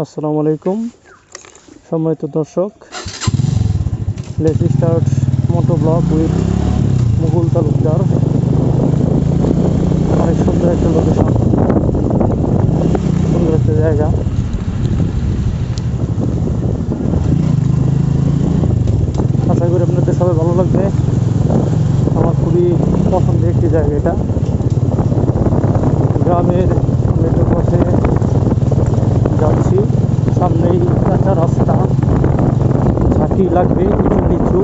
আসসালামু আলাইকুম। সম্মানিত দর্শক let's start moto blog with Mukul Talukdar অনেক সুন্দর একটা লোকেশন সুন্দর একটা জায়গা। আশা করি আপনাদের সবাই ভালো লাগবে। আমার খুবই পছন্দের একটি জায়গা এটা। গ্রামের সামনেই কাঁচা রাস্তা। ঝাঁকি লাগবে কিছু কিছু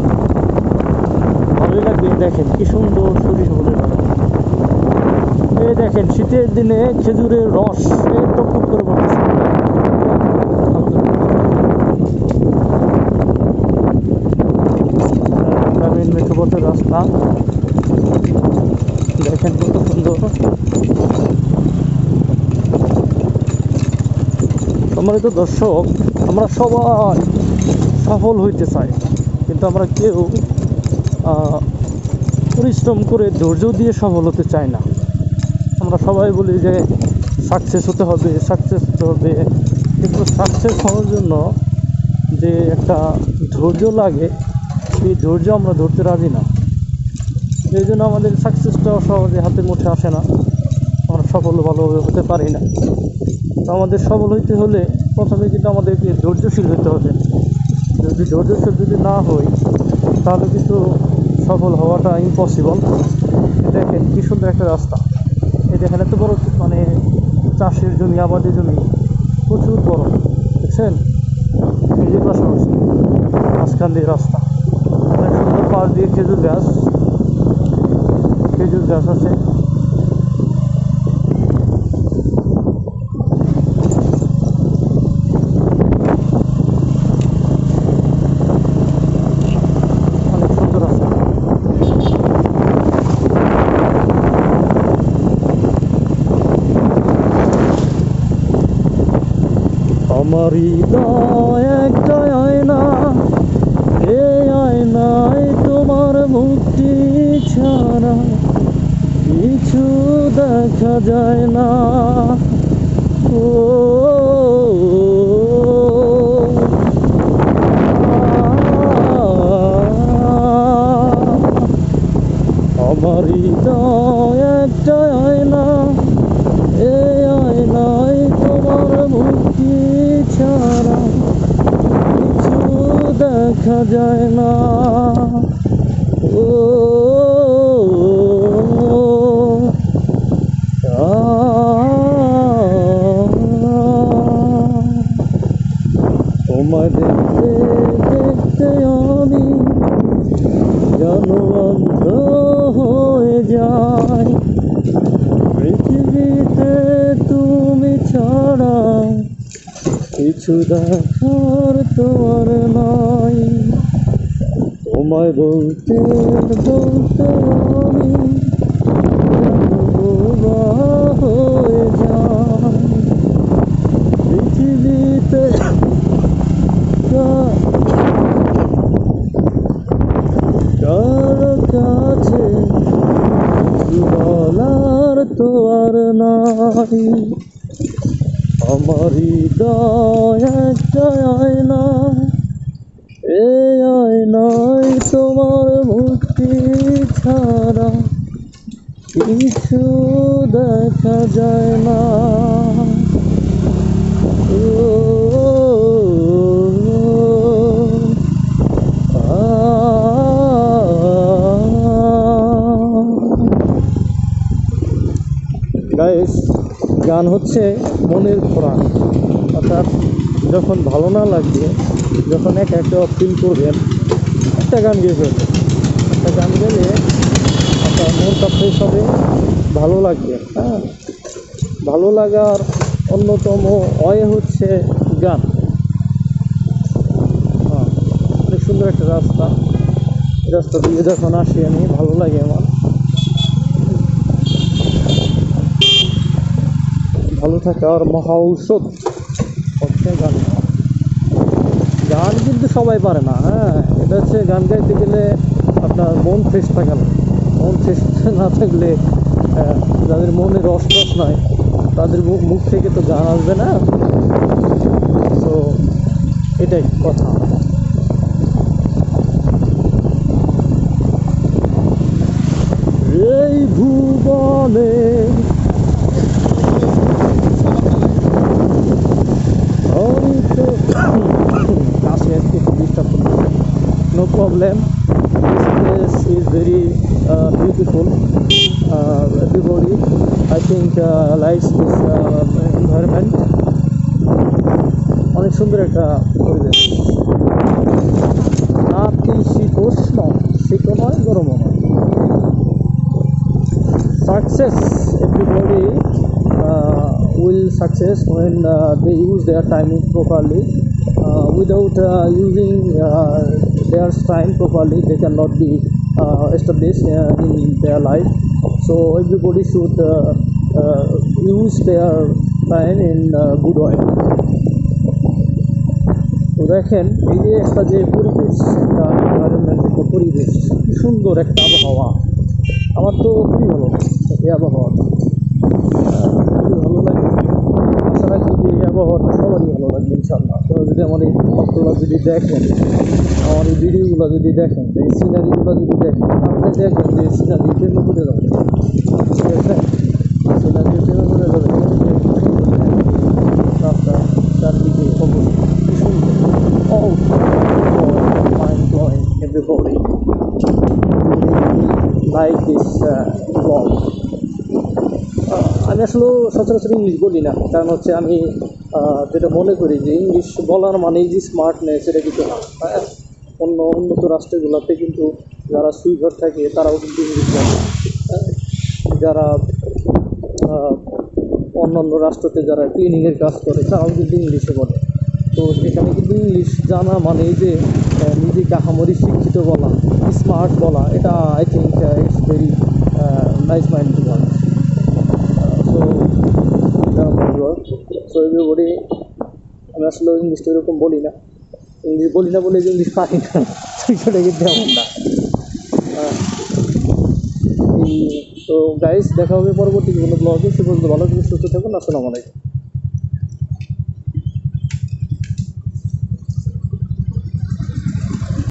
ভালোই লাগবে, দেখেন কি সুন্দর বলে এই দেখেন, শীতের দিনে খেজুরের রস টকটক করে পড়তেছে গ্রামীণ মেট্রোপথের রাস্তা দেখেন কত সুন্দর সম্মানিত দর্শক, আমরা সবাই সফল হইতে চাই। কিন্তু আমরা কেউ পরিশ্রম করে ধৈর্য দিয়ে সফল হতে চাই না। আমরা সবাই বলি যে সাকসেস হতে হবে সাকসেস হতে হবে। কিন্তু সাকসেস হওয়ার জন্য যে একটা ধৈর্য লাগে, সেই ধৈর্য আমরা ধরতে রাজি না। এই জন্য আমাদের সাকসেসটা সহজে হাতের মুঠে আসে না। আমরা সফল ভালোভাবে হতে পারি না। আমাদের সফল হইতে হলে প্রথমে কিন্তু আমাদেরকে ধৈর্যশীল হতে হবে। যদি ধৈর্যশীল যদি না হই, তাহলে কিন্তু সফল হওয়াটা ইম্পসিবল দেখেন কি সুন্দর একটা রাস্তা। এই দেখেন এত বড় মানে চাষের জমি, আবাদের জমি, প্রচুর বড়, দেখছেন? এই যে পাশাপাশি মাঝখান দিয়ে রাস্তা। অনেক সুন্দর পাশ দিয়ে খেজুর গাছ খেজুর গাছ আছে অনেক সুন্দর আছে আমার হৃদয় একটা আয়না এই আয়নায় তোমার মুক্তি ছাড়া কিছু দেখা যায় না। ও আমার হৃদয় একটা আয়না ছাড়া কিছু দেখা যায় না ও তোমায় দেখতে দেখতে আমি যেন দেখার তোর নাই। তোমায় বলতে বলতে আমি হয়ে যাই। পৃথিবীতে কারও কিছু বলার তো আর নাই। আমার এই আয়নায় তোমার মুক্তি ছাড়া কিছু দেখা যায় না। হচ্ছে মনের খোরাক অর্থাৎ যখন ভালো না লাগবে, যখন একা একটা ফিল করবেন, একটা গান গেয়ে ফেলবেন। একটা গান গেলে আপনার মনটা ফ্রেশ হবে, ভালো লাগবে। হ্যাঁ ভালো লাগার অন্যতম অয়ে হচ্ছে গান। হ্যাঁ অনেক সুন্দর একটা রাস্তা। রাস্তা দিয়ে যখন আসি আমি, ভালো লাগে আমার। ভালো থাকার মহা ঔষধ। হচ্ছে গান। গান কিন্তু সবাই পারে না হ্যাঁ? এটা হচ্ছে গান গাইতে গেলে আপনার মন ফ্রেশ থাকে না। মন ফ্রেশ না থাকলে যাদের মনে রস রস নয় তাদের মুখ মুখ থেকে তো গান আসবে না। তো এটাই কথা। এই ভুবনে হরিত কাছে একটু disturb no problem this place is very uh, beautiful uh, everybody I think uh, likes this uh, environment অনেক সুন্দর একটা পরিবেশ নাতিশীতোষ্ণ শীত নয় গরমও নয় success everybody uh, will success when uh, they use their timing properly their time properly they cannot be uh, established uh, in their life. So everybody should uh, uh, use their time in uh, good way. তো দেখেন এই যে একটা যে পরিবেশ একটা environment একটা পরিবেশ কি সুন্দর একটা আবহাওয়া। আমার তো খুবই ভালো এই আবহাওয়াটা। খুবই ভালো লাগে। আশা রাখি যে এই আবহাওয়াটা সবারই ভালো লাগবে ইনশাল্লাহ তো যদি আমার এই যদি দেখেন আমার এই ভিডিওগুলো যদি দেখেন এই সিনারিগুলো যদি দেখেন আপনি দেখবেন যে সিনারি প্রেমে করে যাবে? ঠিক আছে? সিনারি প্রেমে করে যাবে? রাস্তা চারদিকে Oh, uh. আমি আসলে সচরাচর ইংলিশ বলি না কারণ হচ্ছে আমি যেটা মনে করি যে ইংলিশ বলার মানেই যে স্মার্টনেস এটা কিন্তু না? অন্য উন্নত রাষ্ট্রগুলোতে কিন্তু যারা সুইপার থাকে, তারাও কিন্তু ইংলিশ হ্যাঁ? যারা অন্যান্য রাষ্ট্রতে যারা ক্লিনিংয়ের কাজ করে, তারাও কিন্তু ইংলিশে বলে। তো এখানে কিন্তু ইংলিশ জানা মানে যে নিজেকে আহামরি শিক্ষিত বলা স্মার্ট বলা, এটা I think it's very nice mind to one so so everybody আমি আসলে ইংলিশটা এরকম বলি না। বলি না বলে ইংলিশ পারি না সেটা কিন্তু না। তো গাইস দেখা হবে পরবর্তী কোনো ব্লগে সে পর্যন্ত ভালো থেকে সুস্থ থাকুন। আসসালামু আলাইকুম।